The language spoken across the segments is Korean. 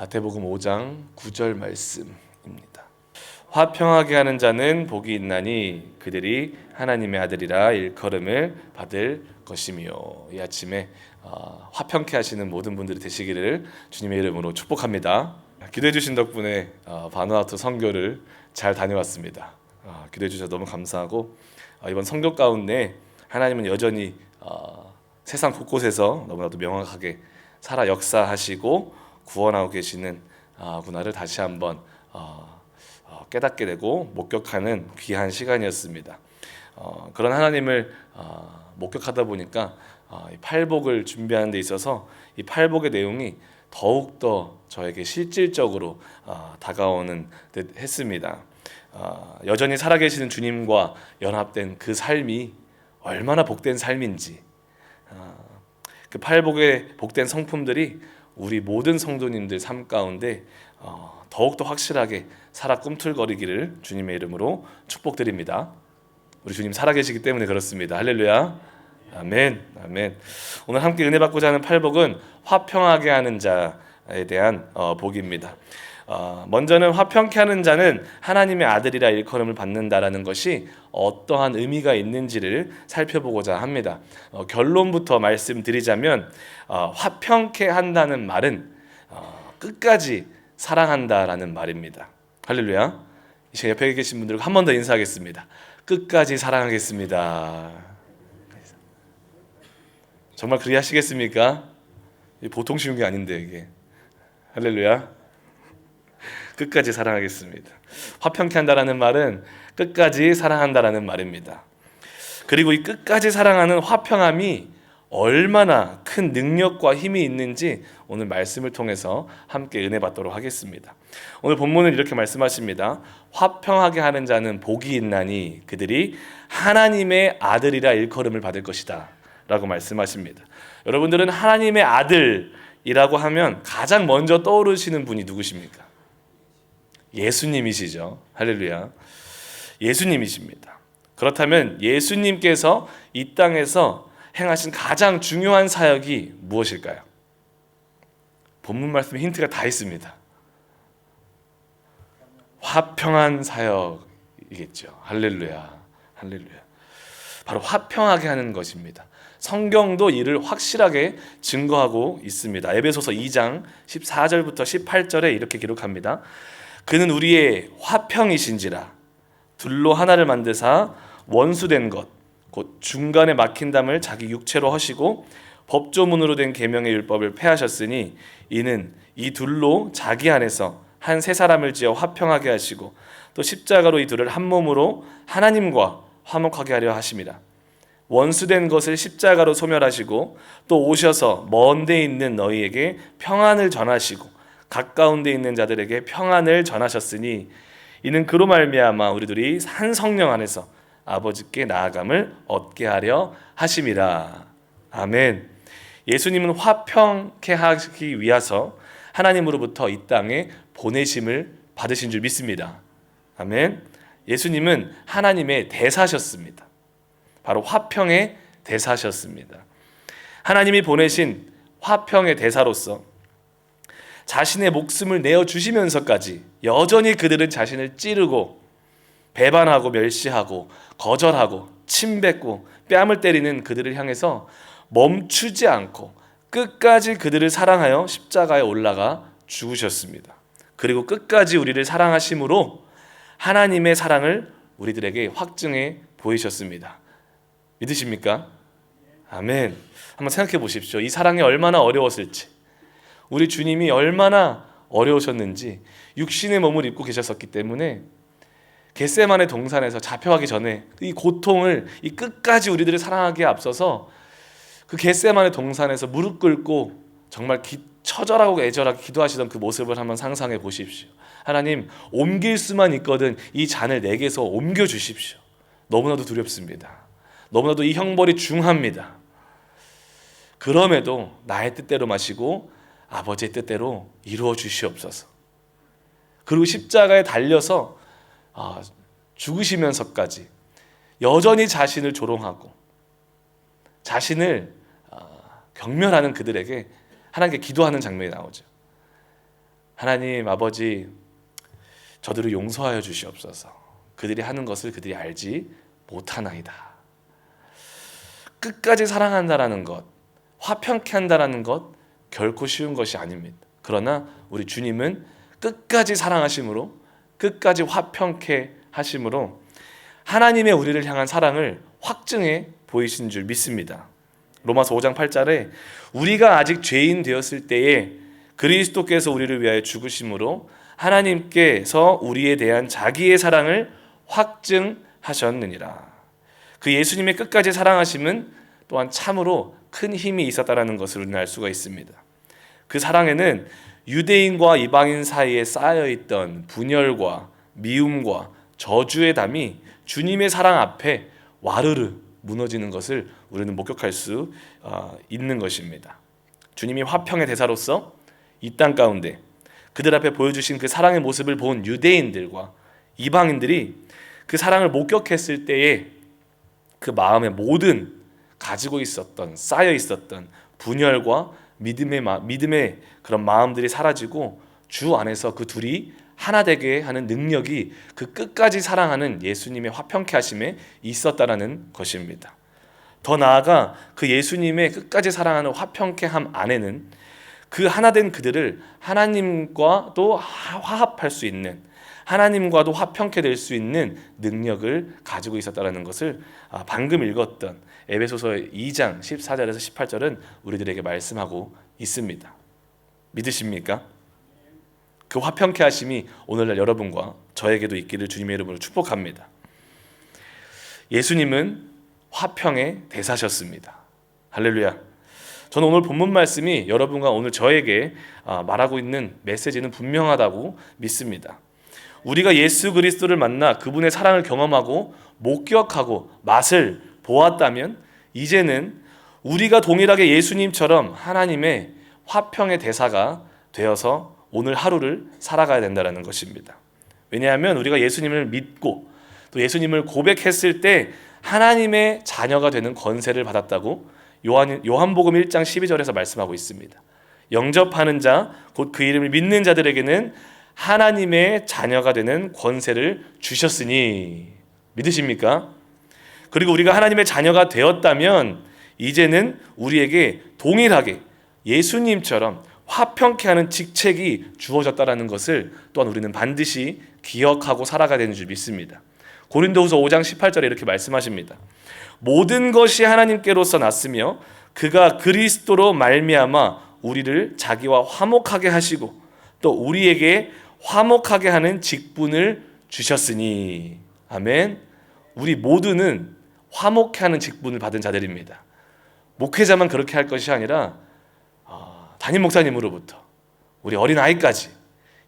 마태복음 5장 9절 말씀입니다. 화평하게 하는 자는 복이 있나니 그들이 하나님의 아들이라 일컬음을 받을 것이며 이 아침에 어, 화평케 하시는 모든 분들이 되시기를 주님의 이름으로 축복합니다. 기도해 주신 덕분에 어, 바누아투 선교를 잘 다녀왔습니다. 어, 기도해 주셔서 너무 감사하고 어, 이번 선교 가운데 하나님은 여전히 어, 세상 곳곳에서 너무나도 명확하게 살아 역사하시고 구원하고 계시는 아, 구나를 다시 한번 어, 어, 깨닫게 되고 목격하는 귀한 시간이었습니다. 어, 그런 하나님을 어, 목격하다 보니까 팔복을 준비하는 데 있어서 이 팔복의 내용이 더욱 더 저에게 실질적으로 어, 다가오는 듯 했습니다. 어, 여전히 살아계시는 주님과 연합된 그 삶이 얼마나 복된 삶인지 어, 그 팔복의 복된 성품들이 우리 모든 성도님들 삶 가운데 어, 더욱더 확실하게 살아 꿈틀거리기를 주님의 이름으로 축복드립니다. 우리 주님 살아계시기 때문에 그렇습니다. 할렐루야. 아멘. 아멘. 오늘 함께 은혜 받고자 하는 팔복은 화평하게 하는 자 에 대한 어, 복입니다. 어, 먼저는 화평케 하는 자는 하나님의 아들이라 일컬음을 받는다라는 것이 어떠한 의미가 있는지를 살펴보고자 합니다. 어, 결론부터 말씀드리자면 어, 화평케 한다는 말은 어, 끝까지 사랑한다라는 말입니다. 할렐루야. 이 시간 옆에 계신 분들과 한 번 더 인사하겠습니다. 끝까지 사랑하겠습니다. 정말 그리 하시겠습니까? 보통 쉬운 게 아닌데 이게 할렐루야. 끝까지 사랑하겠습니다. 화평케 한다라는 말은 끝까지 사랑한다라는 말입니다. 그리고 이 끝까지 사랑하는 화평함이 얼마나 큰 능력과 힘이 있는지 오늘 말씀을 통해서 함께 은혜 받도록 하겠습니다. 오늘 본문은 이렇게 말씀하십니다. 화평하게 하는 자는 복이 있나니 그들이 하나님의 아들이라 일컬음을 받을 것이다. 라고 말씀하십니다. 여러분들은 하나님의 아들 이라고 하면 가장 먼저 떠오르시는 분이 누구십니까? 예수님이시죠. 할렐루야. 예수님이십니다. 그렇다면 예수님께서 이 땅에서 행하신 가장 중요한 사역이 무엇일까요? 본문 말씀에 힌트가 다 있습니다. 화평한 사역이겠죠. 할렐루야. 할렐루야. 바로 화평하게 하는 것입니다. 성경도 이를 확실하게 증거하고 있습니다. 에베소서 2장 14절부터 18절에 이렇게 기록합니다. 그는 우리의 화평이신지라 둘로 하나를 만드사 원수된 것 곧 중간에 막힌 담을 자기 육체로 하시고 법조문으로 된 계명의 율법을 폐하셨으니 이는 이 둘로 자기 안에서 한 세 사람을 지어 화평하게 하시고 또 십자가로 이 둘을 한 몸으로 하나님과 화목하게 하려 하심이라 원수된 것을 십자가로 소멸하시고 또 오셔서 먼 데 있는 너희에게 평안을 전하시고 가까운 데 있는 자들에게 평안을 전하셨으니 이는 그로 말미암아 우리들이 한 성령 안에서 아버지께 나아감을 얻게 하려 하심이라. 아멘. 예수님은 화평케 하기 위해서 하나님으로부터 이 땅에 보내심을 받으신 줄 믿습니다. 아멘. 예수님은 하나님의 대사셨습니다. 바로 화평의 대사셨습니다. 하나님이 보내신 화평의 대사로서 자신의 목숨을 내어 주시면서까지 여전히 그들은 자신을 찌르고 배반하고 멸시하고 거절하고 침뱉고 뺨을 때리는 그들을 향해서 멈추지 않고 끝까지 그들을 사랑하여 십자가에 올라가 죽으셨습니다. 그리고 끝까지 우리를 사랑하심으로 하나님의 사랑을 우리들에게 확증해 보이셨습니다. 믿으십니까? 아멘. 한번 생각해 보십시오. 이 사랑이 얼마나 어려웠을지, 우리 주님이 얼마나 어려우셨는지 육신의 몸을 입고 계셨었기 때문에 겟세만의 동산에서 잡혀가기 전에 이 고통을 이 끝까지 우리들을 사랑하기에 앞서서 그 겟세만의 동산에서 무릎 꿇고 정말 기, 처절하고 애절하게 기도하시던 그 모습을 한번 상상해 보십시오. 하나님 옮길 수만 있거든 이 잔을 내게서 옮겨 주십시오. 너무나도 두렵습니다. 너무나도 이 형벌이 중합니다. 그럼에도 나의 뜻대로 마시고 아버지의 뜻대로 이루어 주시옵소서. 그리고 십자가에 달려서 아, 죽으시면서까지 여전히 자신을 조롱하고 자신을 아, 경멸하는 그들에게 하나님께 기도하는 장면이 나오죠. 하나님 아버지 저들을 용서하여 주시옵소서. 그들이 하는 것을 그들이 알지 못하나이다. 끝까지 사랑한다라는 것, 화평케 한다라는 것 결코 쉬운 것이 아닙니다. 그러나 우리 주님은 끝까지 사랑하심으로 끝까지 화평케 하심으로 하나님의 우리를 향한 사랑을 확증해 보이신 줄 믿습니다. 로마서 5장 8절에 우리가 아직 죄인 되었을 때에 그리스도께서 우리를 위하여 죽으심으로 하나님께서 우리에 대한 자기의 사랑을 확증하셨느니라. 그 예수님의 끝까지 사랑하심은 또한 참으로 큰 힘이 있었다라는 것을 우리는 알 수가 있습니다. 그 사랑에는 유대인과 이방인 사이에 쌓여 있던 분열과 미움과 저주의 담이 주님의 사랑 앞에 와르르 무너지는 것을 우리는 목격할 수 어, 있는 것입니다. 주님이 화평의 대사로서 이 땅 가운데 그들 앞에 보여주신 그 사랑의 모습을 본 유대인들과 이방인들이 그 사랑을 목격했을 때에 그 마음의 모든 가지고 있었던 쌓여 있었던 분열과 믿음의 마, 믿음의 그런 마음들이 사라지고 주 안에서 그 둘이 하나 되게 하는 능력이 그 끝까지 사랑하는 예수님의 화평케 하심에 있었다라는 것입니다. 더 나아가 그 예수님의 끝까지 사랑하는 화평케 함 안에는 그 하나 된 그들을 하나님과도 화합할 수 있는 하나님과도 화평케 될 수 있는 능력을 가지고 있었다라는 것을 아, 방금 읽었던 에베소서 2장 14절에서 18절은 우리들에게 말씀하고 있습니다. 믿으십니까? 그 화평케 하심이 오늘날 여러분과 저에게도 있기를 주님의 이름으로 축복합니다. 예수님은 화평의 대사셨습니다. 할렐루야. 저는 오늘 본문 말씀이 여러분과 오늘 저에게 아, 말하고 있는 메시지는 분명하다고 믿습니다. 우리가 예수 그리스도를 만나 그분의 사랑을 경험하고 목격하고 맛을 보았다면 이제는 우리가 동일하게 예수님처럼 하나님의 화평의 대사가 되어서 오늘 하루를 살아가야 된다는 것입니다. 왜냐하면 우리가 예수님을 믿고 또 예수님을 고백했을 때 하나님의 자녀가 되는 권세를 받았다고 요한 요한복음 1장 12절에서 말씀하고 있습니다. 영접하는 자, 곧 그 이름을 믿는 자들에게는 하나님의 자녀가 되는 권세를 주셨으니 믿으십니까? 그리고 우리가 하나님의 자녀가 되었다면 이제는 우리에게 동일하게 예수님처럼 화평케 하는 직책이 주어졌다라는 것을 또한 우리는 반드시 기억하고 살아가야 되는 줄 믿습니다. 고린도후서 5장 18절에 이렇게 말씀하십니다. 모든 것이 하나님께로서 났으며 그가 그리스도로 말미암아 우리를 자기와 화목하게 하시고 또 우리에게 화목하게 하는 직분을 주셨으니 아멘. 우리 모두는 화목해 하는 직분을 받은 자들입니다. 목회자만 그렇게 할 것이 아니라 어, 담임 목사님으로부터 우리 어린 아이까지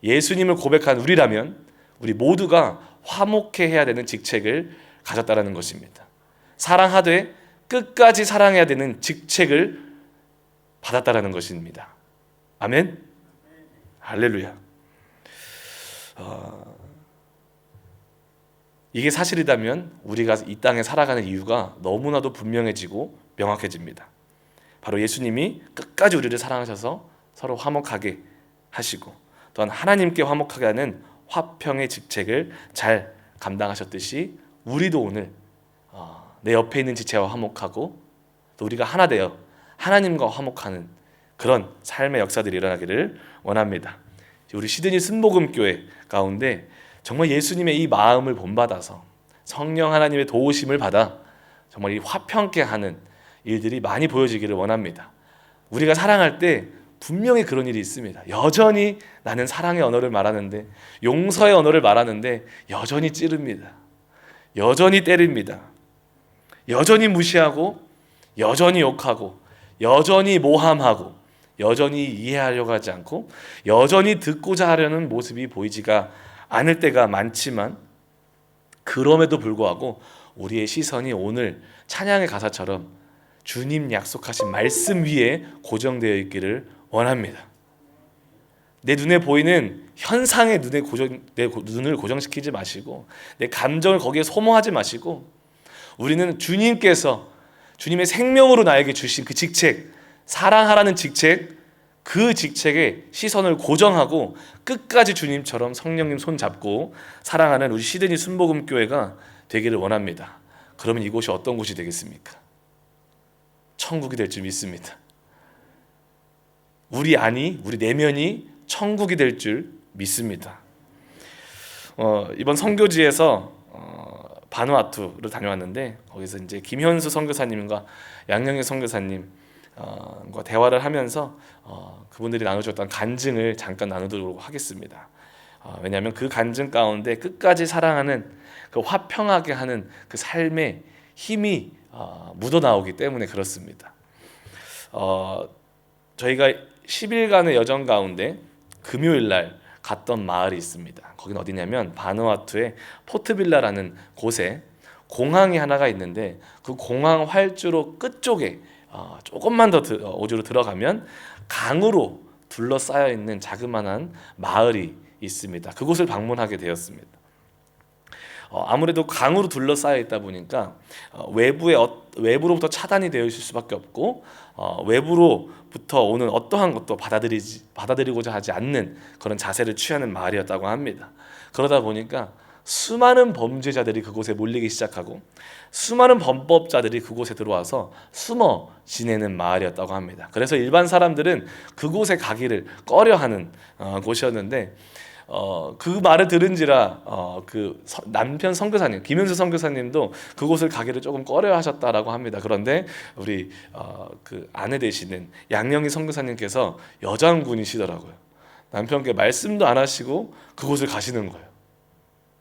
예수님을 고백한 우리라면 우리 모두가 화목해 해야 되는 직책을 가졌다라는 것입니다. 사랑하되 끝까지 사랑해야 되는 직책을 받았다라는 것입니다. 아멘. 할렐루야. 어, 이게 사실이라면 우리가 이 땅에 살아가는 이유가 너무나도 분명해지고 명확해집니다. 바로 예수님이 끝까지 우리를 사랑하셔서 서로 화목하게 하시고 또한 하나님께 화목하게 하는 화평의 직책을 잘 감당하셨듯이 우리도 오늘 어, 내 옆에 있는 지체와 화목하고 또 우리가 하나 되어 하나님과 화목하는 그런 삶의 역사들이 일어나기를 원합니다. 우리 시드니 순복음 교회 가운데 정말 예수님의 이 마음을 본받아서 성령 하나님의 도우심을 받아 정말 이 화평케 하는 일들이 많이 보여지기를 원합니다. 우리가 사랑할 때 분명히 그런 일이 있습니다. 여전히 나는 사랑의 언어를 말하는데 용서의 언어를 말하는데 여전히 찌릅니다. 여전히 때립니다. 여전히 무시하고 여전히 욕하고 여전히 모함하고 여전히 이해하려고 하지 않고 여전히 듣고자 하려는 모습이 보이지가 않을 때가 많지만 그럼에도 불구하고 우리의 시선이 오늘 찬양의 가사처럼 주님 약속하신 말씀 위에 고정되어 있기를 원합니다. 내 눈에 보이는 현상의 눈에 고정, 내 눈을 고정시키지 마시고 내 감정을 거기에 소모하지 마시고 우리는 주님께서 주님의 생명으로 나에게 주신 그 직책 사랑하라는 직책 그 직책에 시선을 고정하고 끝까지 주님처럼 성령님 손 잡고 사랑하는 우리 시드니 순복음 교회가 되기를 원합니다. 그러면 이곳이 어떤 곳이 되겠습니까? 천국이 될 줄 믿습니다. 우리 안이 우리 내면이 천국이 될 줄 믿습니다. 어, 이번 선교지에서 어, 바누아투를 다녀왔는데 거기서 이제 김현수 선교사님과 양영희 선교사님 어, 과 대화를 하면서 어, 그분들이 나눠줬던 간증을 잠깐 나누도록 하겠습니다. 어, 왜냐하면 그 간증 가운데 끝까지 사랑하는 그 화평하게 하는 그 삶의 힘이 어, 묻어 나오기 때문에 그렇습니다. 어, 저희가 10일간의 여정 가운데 금요일 날 갔던 마을이 있습니다. 거긴 어디냐면 바누아투의 포트빌라라는 곳에 공항이 하나가 있는데 그 공항 활주로 끝쪽에 어, 조금만 더 드- 어, 오주로 들어가면 강으로 둘러싸여 있는 자그마한 마을이 있습니다. 그곳을 방문하게 되었습니다. 어, 아무래도 강으로 둘러싸여 있다 보니까 어, 외부에 어, 외부로부터 차단이 되어 있을 수밖에 없고 어, 외부로부터 오는 어떠한 것도 받아들이지 받아들이고자 하지 않는 그런 자세를 취하는 마을이었다고 합니다. 그러다 보니까 수많은 범죄자들이 그곳에 몰리기 시작하고 수많은 범법자들이 그곳에 들어와서 숨어 지내는 마을이었다고 합니다. 그래서 일반 사람들은 그곳에 가기를 꺼려하는 어, 곳이었는데 어, 그 말을 들은지라 어, 그 서- 남편 선교사님 김현수 선교사님도 그곳을 가기를 조금 꺼려 하셨다라고 합니다. 그런데 우리 어, 그 아내 되시는 양영희 선교사님께서 여장군이시더라고요. 남편께 말씀도 안 하시고 그곳을 가시는 거예요.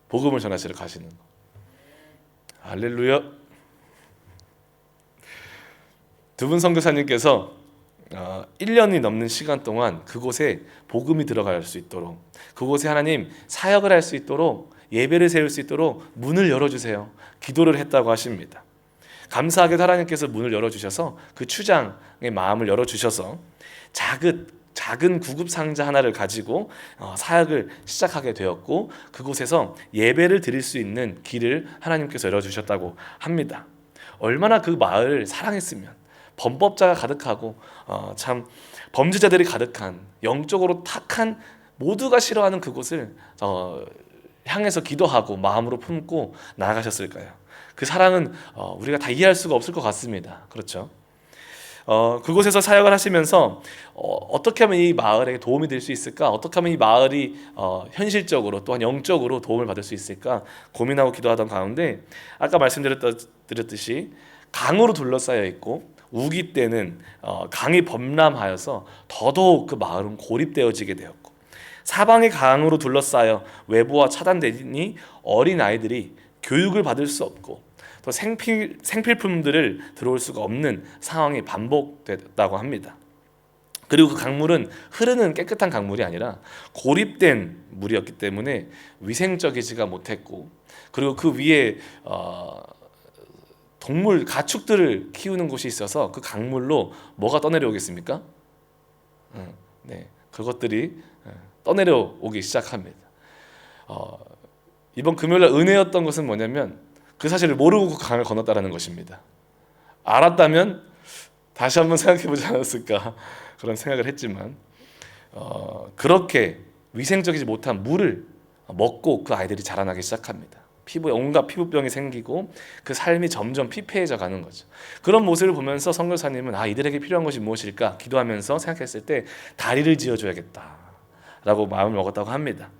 복음을 전하시러 가시는 거. 할렐루야. 두 분 선교사님께서 어, 1년이 넘는 시간 동안 그곳에 복음이 들어갈 수 있도록 그곳에 하나님 사역을 할 수 있도록 예배를 세울 수 있도록 문을 열어주세요. 기도를 했다고 하십니다. 감사하게도 하나님께서 문을 열어주셔서 그 추장의 마음을 열어주셔서 작은 작은 구급 상자 하나를 가지고 어, 사역을 시작하게 되었고 그곳에서 예배를 드릴 수 있는 길을 하나님께서 열어주셨다고 합니다. 얼마나 그 마을을 사랑했으면 범법자가 가득하고 어, 참 범죄자들이 가득한 영적으로 탁한 모두가 싫어하는 그곳을 어, 향해서 기도하고 마음으로 품고 나아가셨을까요? 그 사랑은 어, 우리가 다 이해할 수가 없을 것 같습니다. 그렇죠? 어, 그곳에서 사역을 하시면서 어, 떻게 하면 이 마을에 도움이 될 수 있을까? 어떻게 하면 이 마을이 어, 현실적으로 또한 영적으로 도움을 받을 수 있을까? 고민하고 기도하던 가운데 아까 말씀드렸듯이 강으로 둘러싸여 있고 우기 때는 어, 강이 범람하여서 더더욱 그 마을은 고립되어지게 되었고 사방이 강으로 둘러싸여 외부와 차단되니 어린 아이들이 교육을 받을 수 없고 또 생필 생필품들을 들어올 수가 없는 상황이 반복됐다고 합니다. 그리고 그 강물은 흐르는 깨끗한 강물이 아니라 고립된 물이었기 때문에 위생적이지가 못했고 그리고 그 위에 어, 동물 가축들을 키우는 곳이 있어서 그 강물로 뭐가 떠내려오겠습니까? 음, 네, 그것들이 어, 떠내려오기 시작합니다. 어, 이번 금요일 날 은혜였던 것은 뭐냐면 그 사실을 모르고 그 강을 건넜다라는 것입니다. 알았다면 다시 한번 생각해 보지 않았을까 그런 생각을 했지만 어, 그렇게 위생적이지 못한 물을 먹고 그 아이들이 자라나기 시작합니다. 피부에 온갖 피부병이 생기고 그 삶이 점점 피폐해져 가는 거죠. 그런 모습을 보면서 선교사님은 아 이들에게 필요한 것이 무엇일까 기도하면서 생각했을 때 다리를 지어줘야겠다 라고 마음을 먹었다고 합니다.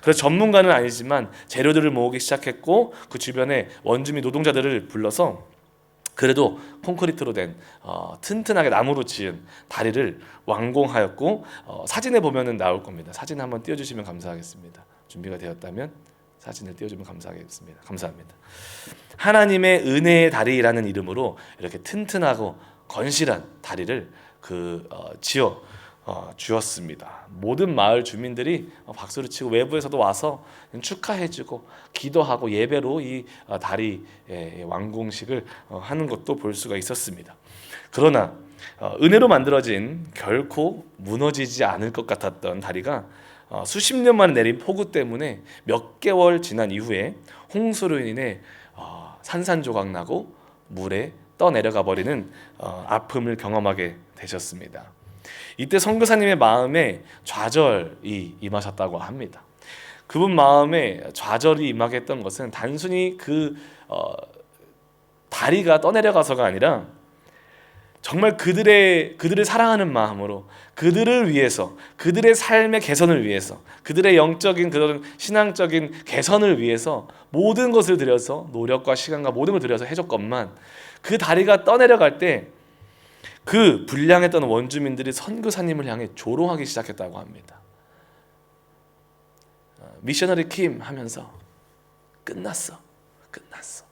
그래서 전문가는 아니지만 재료들을 모으기 시작했고 그 주변에 원주민 노동자들을 불러서 그래도 콘크리트로 된 어, 튼튼하게 나무로 지은 다리를 완공하였고 어, 사진에 보면은 나올 겁니다. 사진 한번 띄워주시면 감사하겠습니다. 준비가 되었다면 사진을 띄워주면 감사하겠습니다. 감사합니다. 하나님의 은혜의 다리라는 이름으로 이렇게 튼튼하고 건실한 다리를 그 어, 지어 어, 주었습니다. 모든 마을 주민들이 어, 박수를 치고 외부에서도 와서 축하해주고 기도하고 예배로 이 어, 다리의 완공식을 어, 하는 것도 볼 수가 있었습니다. 그러나 어, 은혜로 만들어진 결코 무너지지 않을 것 같았던 다리가 어, 수십 년 만에 내린 폭우 때문에 몇 개월 지난 이후에 홍수로 인해 어, 산산조각 나고 물에 떠내려가 버리는 어, 아픔을 경험하게 되셨습니다. 이때 선교사님의 마음에 좌절이 임하셨다고 합니다. 그분 마음에 좌절이 임하게 했던 것은 단순히 그 어, 다리가 떠내려가서가 아니라 정말 그들의 그들을 사랑하는 마음으로 그들을 위해서 그들의 삶의 개선을 위해서 그들의 영적인 그런 신앙적인 개선을 위해서 모든 것을 들여서 노력과 시간과 모든 걸 들여서 해줬건만 그 다리가 떠내려갈 때 그 불량했던 원주민들이 선교사님을 향해 조롱하기 시작했다고 합니다. 어, 미셔너리 킴 하면서 끝났어, 끝났어.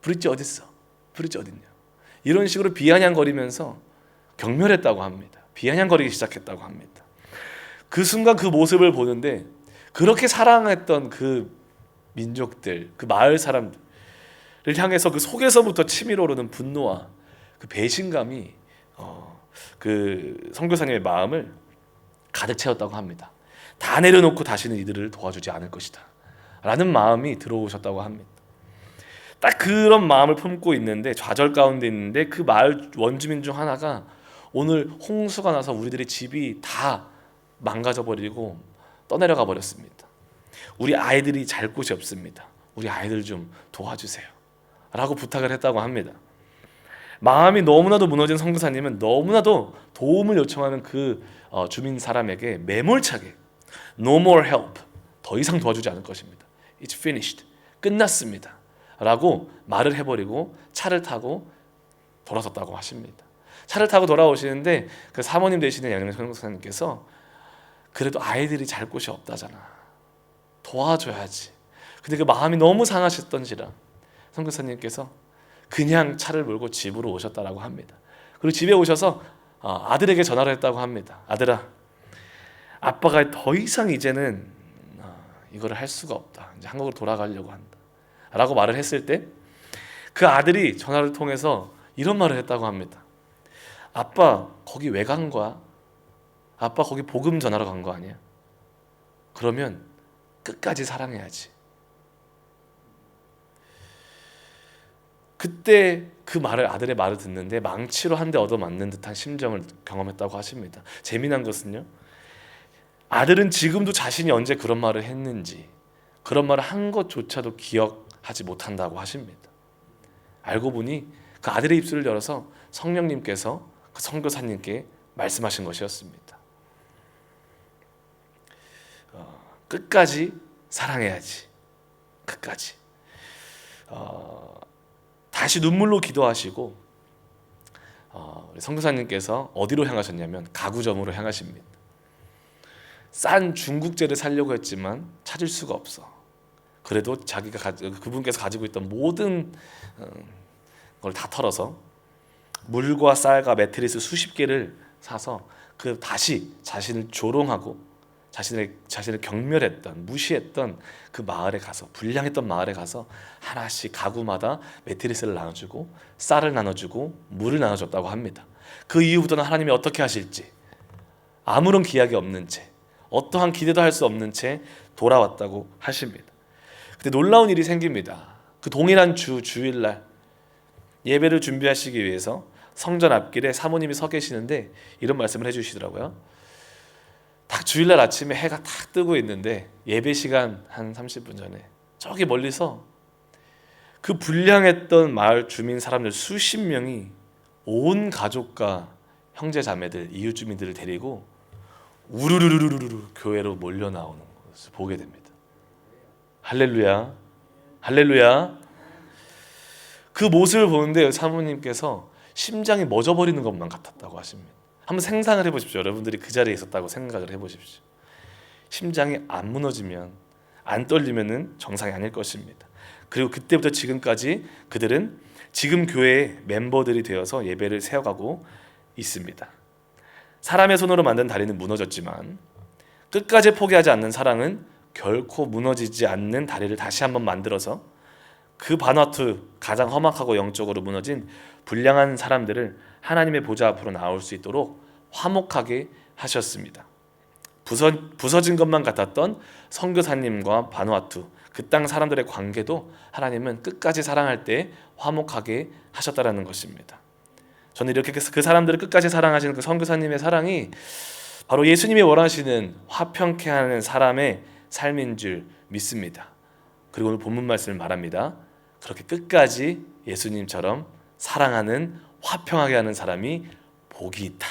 브릿지 어딨어? 브릿지 어딨냐? 이런 식으로 비아냥거리면서 경멸했다고 합니다. 비아냥거리기 시작했다고 합니다. 그 순간 그 모습을 보는데 그렇게 사랑했던 그 민족들, 그 마을 사람들을 향해서 그 속에서부터 치밀어 오르는 분노와 그 배신감이 어, 그 선교사님의 마음을 가득 채웠다고 합니다. 다 내려놓고 다시는 이들을 도와주지 않을 것이다. 라는 마음이 들어오셨다고 합니다. 딱 그런 마음을 품고 있는데 좌절 가운데 있는데 그 마을 원주민 중 하나가 오늘 홍수가 나서 우리들의 집이 다 망가져 버리고 떠내려가 버렸습니다. 우리 아이들이 잘 곳이 없습니다. 우리 아이들 좀 도와주세요. 라고 부탁을 했다고 합니다. 마음이 너무나도 무너진 선교사님은 너무나도 도움을 요청하는 그 어, 주민 사람에게 매몰차게 No more help. 더 이상 도와주지 않을 것입니다. It's finished. 끝났습니다. 라고 말을 해버리고 차를 타고 돌아섰다고 하십니다. 차를 타고 돌아오시는데 그 사모님 되시는 양영 선교사님께서 그래도 아이들이 잘 곳이 없다잖아. 도와줘야지. 근데 그 마음이 너무 상하셨던지라 선교사님께서 그냥 차를 몰고 집으로 오셨다라고 합니다. 그리고 집에 오셔서 어, 아들에게 전화를 했다고 합니다. 아들아, 아빠가 더 이상 이제는 어, 이거를 할 수가 없다. 이제 한국으로 돌아가려고 한다. 라고 말을 했을 때 그 아들이 전화를 통해서 이런 말을 했다고 합니다. 아빠 거기 왜 간 거야? 아빠 거기 복음 전하러 간 거 아니야? 그러면 끝까지 사랑해야지. 그때 그 말을 아들의 말을 듣는데 망치로 한 대 얻어 맞는 듯한 심정을 경험했다고 하십니다. 재미난 것은요. 아들은 지금도 자신이 언제 그런 말을 했는지 그런 말을 한 것조차도 기억 하지 못한다고 하십니다. 알고 보니 그 아들의 입술을 열어서 성령님께서 그 선교사님께 말씀하신 것이었습니다. 어, 끝까지 사랑해야지. 끝까지. 어, 다시 눈물로 기도하시고 어, 선교사님께서 어디로 향하셨냐면 가구점으로 향하십니다. 싼 중국제를 살려고 했지만 찾을 수가 없어. 그래도 자기가 가, 그분께서 가지고 있던 모든 어, 걸다 털어서 물과 쌀과 매트리스 수십 개를 사서 그 다시 자신을 조롱하고 자신을 자신을 경멸했던 무시했던 그 마을에 가서 불량했던 마을에 가서 하나씩 가구마다 매트리스를 나눠주고 쌀을 나눠주고 물을 나눠줬다고 합니다. 그 이후부터는 하나님이 어떻게 하실지 아무런 기약이 없는 채 어떠한 기대도 할 수 없는 채 돌아왔다고 하십니다. 근데 놀라운 일이 생깁니다. 그 동일한 주 주일날 예배를 준비하시기 위해서 성전 앞길에 사모님이 서 계시는데 이런 말씀을 해주시더라고요. 딱 주일날 아침에 해가 탁 뜨고 있는데 예배 시간 한 30분 전에 저기 멀리서 그 불량했던 마을 주민 사람들 수십 명이 온 가족과 형제 자매들 이웃 주민들을 데리고 우르르르르르 교회로 몰려 나오는 것을 보게 됩니다. 할렐루야, 할렐루야. 그 모습을 보는데 사모님께서 심장이 멎어버리는 것만 같았다고 하십니다. 한번 생상을 해보십시오. 여러분들이 그 자리에 있었다고 생각을 해보십시오. 심장이 안 무너지면 안 떨리면은 정상이 아닐 것입니다. 그리고 그때부터 지금까지 그들은 지금 교회의 멤버들이 되어서 예배를 세워가고 있습니다. 사람의 손으로 만든 다리는 무너졌지만 끝까지 포기하지 않는 사랑은 결코 무너지지 않는 다리를 다시 한번 만들어서 그 바나투 가장 험악하고 영적으로 무너진 불량한 사람들을 하나님의 보좌 앞으로 나올 수 있도록 화목하게 하셨습니다. 부서, 부서 진 것만 같았던 선교사님과 바누아투 그 땅 사람들의 관계도 하나님은 끝까지 사랑할 때 화목하게 하셨다라는 것입니다. 저는 이렇게 그 사람들을 끝까지 사랑하시는 그 선교사님의 사랑이 바로 예수님이 원하시는 화평케 하는 사람의 삶인 줄 믿습니다. 그리고 오늘 본문 말씀을 말합니다. 그렇게 끝까지 예수님처럼 사랑하는 화평하게 하는 사람이 복이 있다.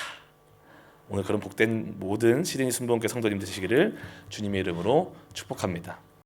오늘 그런 복된 모든 시드니 순복음교 성도님 되시기를 주님의 이름으로 축복합니다.